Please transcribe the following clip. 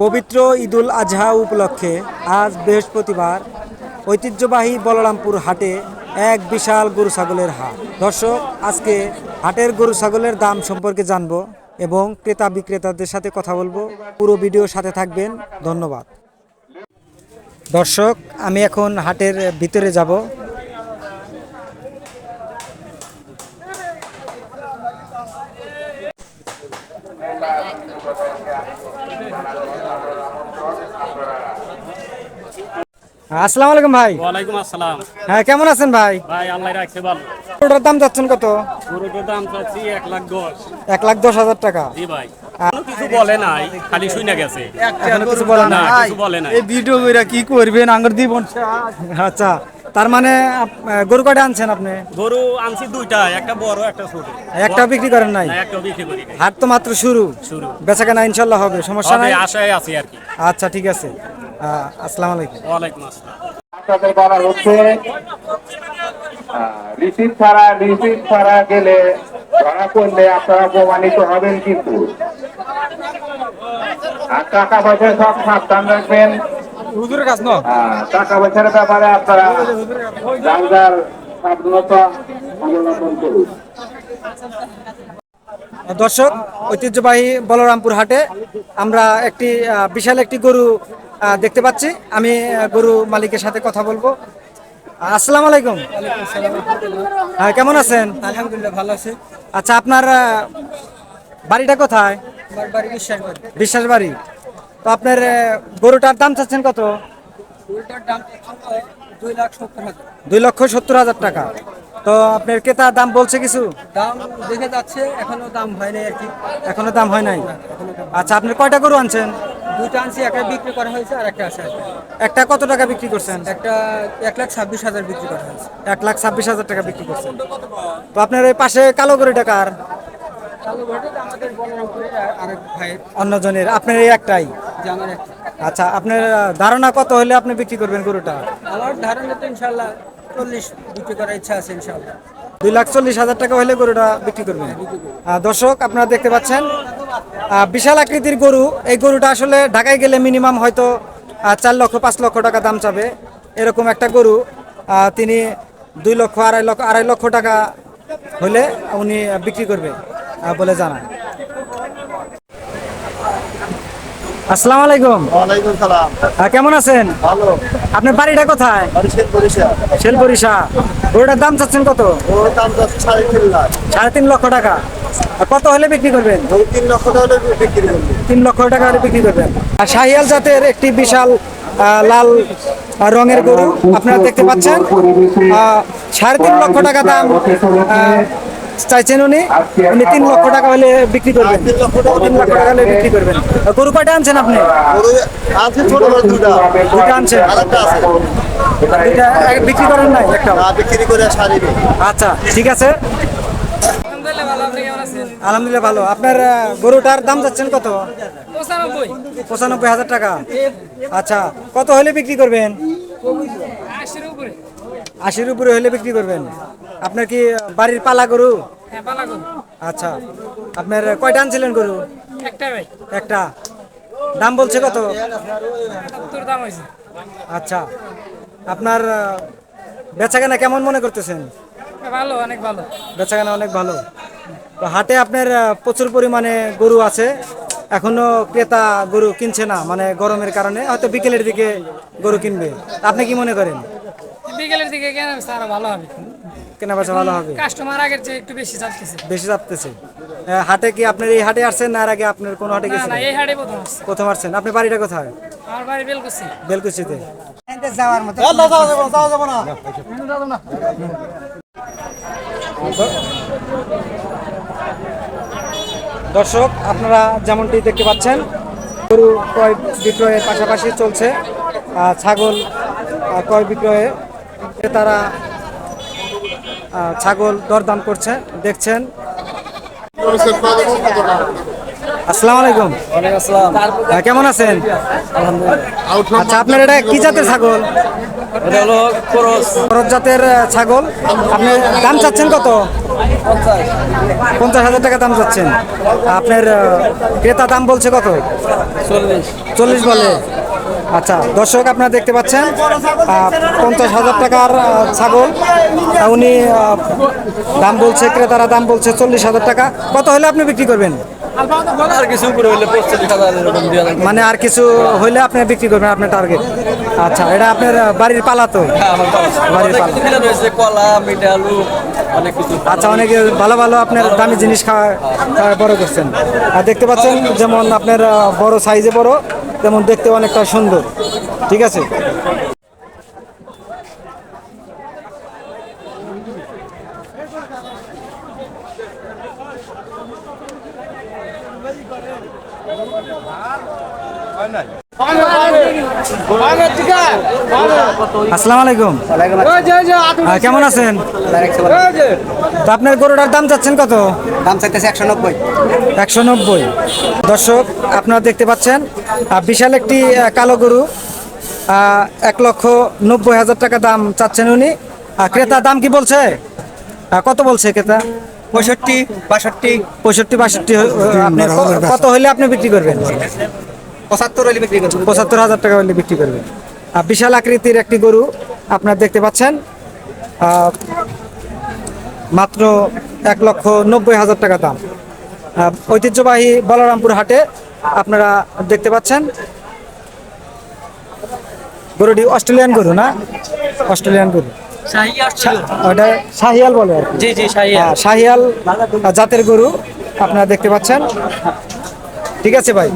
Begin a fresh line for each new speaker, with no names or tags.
পবিত্র ঈদুল আজহা উপলক্ষে আজ বৃহস্পতিবার ঐতিহ্যবাহী বলরামপুর হাটে এক বিশাল গরু ছাগলের হাট। দর্শক, আজকে হাটের গরু ছাগলের দাম সম্পর্কে জানব এবং ক্রেতা বিক্রেতাদের সাথে কথা বলব। পুরো ভিডিওর সাথে থাকবেন। ধন্যবাদ। দর্শক, আমি এখন হাটের ভিতরে যাব। আসসালামু আলাইকুম ভাই।
ওয়ালাইকুম আসসালাম।
হ্যাঁ কেমন আছেন ভাই?
ভাই আল্লাহ রাখছে ভালো।
গরুটার দাম যাচ্ছেন কত?
গরুটার দাম চাচ্ছি এক লাখ দশ।
এক লাখ দশ হাজার টাকা।
জি ভাই। কিছু বলে নাই খালি শুনে গেছে।
কিছু বলে না
না কিছু বলে
এই ভিডিও কি করবেন? আঙ্গুর দিবন।
আচ্ছা। তার মানে গরু কয়টা আনছেন আপনি?
গরু আনছি দুইটা একটা বড় একটা ছোট।
একটা বিক্রি করেন নাই?
না একটা বিক্রি করি
হাট তো মাত্র শুরু।
শুরু।
বেচা কেনা ইনশাল্লাহ হবে সমস্যা নাই?
আশায় আছি আর কি।
আচ্ছা ঠিক আছে। আসসালামু আলাইকুম।
ওয়ালাইকুম আসসালাম।
আপনাদের বলা হচ্ছে রিসিভ ছাড়া রিসিভ ছাড়া গেলে ধরা পড়লে আপনারা প্রমাণিত হবেন কিন্তু। আর টাকা পয়সা সব সাবধান রাখবেন।
হুজুরের কাছ ন?
টাকা পয়সার ব্যাপারে আপনারা সাবধানতা অবলম্বন করুন।
দর্শক ঐতিহ্যবাহী বলরামপুর হাটে আমরা একটি আহ, বিশাল একটি গরু দেখতে পাচ্ছি। আমি গরু মালিকের সাথে কথা বলব। আসসালামু আলাইকুম। হ্যাঁ কেমন আছেন?
আলহামদুলিল্লাহ ভালো আছে।
আচ্ছা আপনার বাড়িটা কোথায়?
বাড়ি বিশ্বাস
বাড়ি তো আপনার গরুটার দাম চাচ্ছেন কত?
দুই
লক্ষ সত্তর হাজার টাকা। তো আপনার ক্রেতা দাম বলছে কিছু?
দাম দেখে যাচ্ছে এখনও দাম হয় নাই আর কি।
এখনও দাম হয় নাই? আচ্ছা আপনি কয়টা গরু আনছেন?
দুইটা আনছি একটা বিক্রি করা হয়েছে আর একটা আছে।
একটা কত টাকা বিক্রি করছেন?
একটা এক লাখ ছাব্বিশ হাজার বিক্রি করা হয়েছে।
এক লাখ ছাব্বিশ হাজার টাকা বিক্রি করছেন। তো আপনার ওই পাশে কালো গরু
আমাদের আরেক ভাইয়ের।
অন্যজনের আপনার এই একটাই। আচ্ছা আপনার ধারণা কত হলে আপনি বিক্রি করবেন গরুটা?
আমার ধারণা তো ইনশাল্লাহ চল্লিশ বিক্রি করার ইচ্ছা আছে ইনশাল্লাহ।
দুই লাখ চল্লিশ হাজার টাকা হলে গরুটা বিক্রি করবেন। দর্শক আপনারা দেখতে পাচ্ছেন বিশাল আকৃতির গরু। এই গরুটা আসলে ঢাকায় গেলে মিনিমাম হয়তো চার লক্ষ পাঁচ লক্ষ টাকা দাম চাবে। এরকম একটা গরু আহ, তিনি দুই লক্ষ আড়াই লক্ষ আড়াই লক্ষ টাকা হলে উনি বিক্রি করবে বলে জানান আসসালামু আলাইকুম।
ওয়ালাইকুম সালাম।
কেমন আছেন?
ভালো।
আপনার বাড়িটা কোথায়? শেলবরিশা গরুটার দাম চাচ্ছেন কত?
ওর দাম সাড়ে তিন লাখ।
সাড়ে তিন লক্ষ টাকা। আর কত হলে বিক্রি করবেন?
তিন লক্ষ টাকা হলে বিক্রি করবে
তিন লক্ষ টাকা হলে বিক্রি করবেন। আর শাহিয়াল জাতের একটি বিশাল লাল রঙের গরু আপনারা দেখতে পাচ্ছেন। সাড়ে তিন লক্ষ টাকা দাম চাইছেন উনি? উনি তিন লক্ষ টাকা হলে বিক্রি করবেন। তিন লক্ষ টাকা হলে বিক্রি করবেন। গরু কয়টা আনছেন আপনি?
ওর ছোট বড় দুটা
দুটা আনছেন?
আছে।
বিক্রি করেন নাই একটা
বিক্রি করে
আচ্ছা ঠিক আছে। আলহামদুলিল্লাহ ভালো। আপনার গরুটার দাম যাচ্ছেন কত? পঁচানব্বই। পঁচানব্বই হাজার টাকা। আচ্ছা কত হলে বিক্রি করবেন? আশির উপরে হলে বিক্রি করবেন? আপনার কি বাড়ির পালা গরু? আচ্ছা। আপনার কয়টা আনছিলেন গরু? একটা দাম বলছে কত? আচ্ছা। আপনার বেচাকেনা কেমন মনে করতেছেন?
ভালো অনেক ভালো।
বেচাকেনা অনেক ভালো। তো হাটে আপনার প্রচুর পরিমাণে গরু আছে। এখনও ক্রেতা গরু কিনছে না মানে গরমের কারণে। হয়তো বিকেলের দিকে গরু কিনবে। আপনি কি মনে করেন?
বিকেলের দিকে কেন স্যার ভালো হবে
কেনা বেচা ভালো হবে
কাস্টমার আগের চেয়ে একটু বেশি চাচ্ছে
বেশি চাপতেছে হাটে কি আপনার এই হাটে আসছেন না আর আগে আপনার কোন হাটে গেছেন
না এই হাটে প্রথম আসছে
প্রথম আসছেন আপনি বাড়িটা কোথায়
আমার বাড়ি বেলকুচি
বেলকুচিতে যাওয়ার মতো যাও যাও যাও যাও না যাও না দর্শক আপনারা যেমনটি দেখতে পাচ্ছেন গরু ক্রয় বিক্রয়ের পাশাপাশি চলছে ছাগল ক্রয় বিক্রয়ে ক্রেতারা ছাগল দরদাম করছে দেখছেন। আসসালামু আলাইকুম। আহ, কেমন আছেন? আচ্ছা আপনার এটা কি জাতের ছাগল?
এটা হলো
জাতের ছাগল। আপনি দাম চাচ্ছেন কত? পঞ্চাশ হাজার টাকা দাম চাচ্ছেন। আপনার ক্রেতা দাম বলছে কত? চল্লিশ। চল্লিশ বলে। আচ্ছা দর্শক আপনারা দেখতে পাচ্ছেন পঞ্চাশ হাজার টাকার ছাগল। উনি দাম বলছে ক্রেতারা দাম বলছে চল্লিশ হাজার টাকা। কত হলে আপনি বিক্রি করবেন? মানে আর কিছু হইলে আপনি বিক্রি করবেন আপনার টার্গেট আচ্ছা এটা আপনার বাড়ির পালা তো? বাড়ির পালা।
অনেক কিছু
আচ্ছা অনেকে ভালো ভালো আপনার দামি জিনিস খাওয়া বড় করছেন। আর দেখতে পাচ্ছেন যেমন আপনার বড় সাইজে বড়। তেমন দেখতে অনেকটা সুন্দর। ঠিক আছে? আসসালামু আলাইকুম। কেমন আছেন? তো আপনার গরুটার দাম চাচ্ছেন কত?
দাম চাইতেছে একশো নব্বই।
একশো নব্বই দর্শক আপনারা দেখতে পাচ্ছেন আহ, বিশাল একটি কালো গরু এক লক্ষ নব্বই হাজার টাকা দাম চাচ্ছেন উনি। ক্রেতা দাম কি বলছে? কত বলছে ক্রেতা?
পঁয়ষট্টি বাষট্টি।
পঁয়ষট্টি বাষট্টি আপনি কত হলে আপনি বিক্রি করবেন?
পঁচাত্তর হলে বিক্রি করব
পঁচাত্তর হাজার টাকা হলে বিক্রি করবেন। আহ, বিশাল আকৃতির একটি গরু আপনারা দেখতে পাচ্ছেন মাত্র এক লক্ষ নব্বই হাজার টাকা দাম। ঐতিহ্যবাহী বলরামপুর হাটে আপনারা দেখতে পাচ্ছেন গরুটি অস্ট্রেলিয়ান গরু না? অস্ট্রেলিয়ান গরু। ওটা শাহিয়াল বলে আর
জি জি
হ্যাঁ, শাহিয়াল জাতের গরু আপনারা দেখতে পাচ্ছেন। ঠিক আছে ভাই।